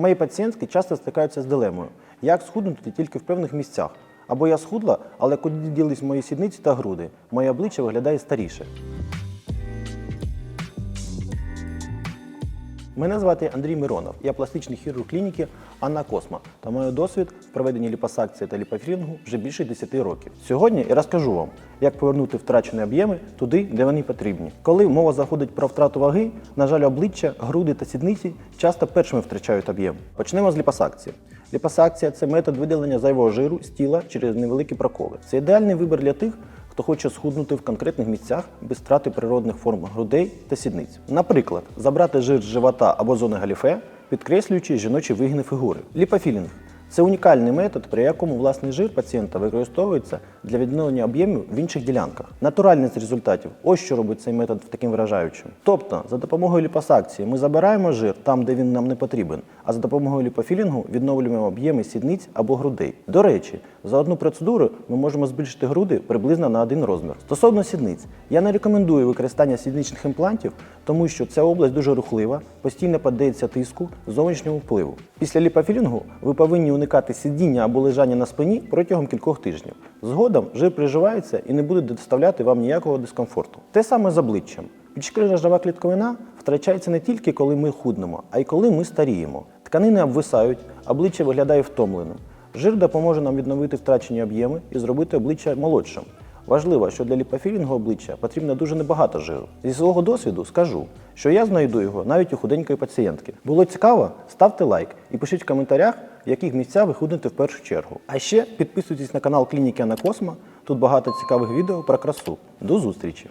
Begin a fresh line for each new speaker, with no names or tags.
Мої пацієнтки часто стикаються з дилемою, як схуднути тільки в певних місцях. Або я схудла, але куди ділись мої сідниці та груди, моє обличчя виглядає старіше. Мене звати Андрій Миронов. Я пластичний хірург клініки Анна Косма та маю досвід в проведенні ліпосакції та ліпофілінгу вже більше 10 років. Сьогодні я розкажу вам, як повернути втрачені об'єми туди, де вони потрібні. Коли мова заходить про втрату ваги, на жаль, обличчя, груди та сідниці часто першими втрачають об'єм. Почнемо з ліпосакції. Ліпосакція це метод видалення зайвого жиру з тіла через невеликі проколи. Це ідеальний вибір для тих, хто хоче схуднути в конкретних місцях без втрати природних форм грудей та сідниць. Наприклад, забрати жир з живота або зони галіфе, підкреслюючи жіночі вигини фігури. Ліпофілінг це унікальний метод, при якому власний жир пацієнта використовується для відновлення об'ємів в інших ділянках. Натуральність результатів ось що робить цей метод таким вражаючим. Тобто, за допомогою ліпосакції ми забираємо жир там, де він нам не потрібен, а за допомогою ліпофілінгу відновлюємо об'єми сідниць або грудей. До речі, за одну процедуру ми можемо збільшити груди приблизно на один розмір. Стосовно сідниць, я не рекомендую використання сідничних імплантів, тому що ця область дуже рухлива, постійно піддається тиску, зовнішнього впливу. Після ліпофілінгу ви повинні уникати сидіння або лежання на спині протягом кількох тижнів. Згодом жир приживається і не буде доставляти вам ніякого дискомфорту. Те саме з обличчям. Підшкірна жива клітковина втрачається не тільки коли ми худнемо, а й коли ми старіємо. Тканини обвисають, обличчя виглядає втомленим. Жир допоможе нам відновити втрачені об'єми і зробити обличчя молодшим. Важливо, що для ліпофілінгу обличчя потрібно дуже небагато жиру. Зі свого досвіду скажу, що я знайду його навіть у худенької пацієнтки. Було цікаво? Ставте лайк і пишіть в коментарях, в яких місцях ви худнете в першу чергу. А ще підписуйтесь на канал клініки Анакосма. Тут багато цікавих відео про красу. До зустрічі!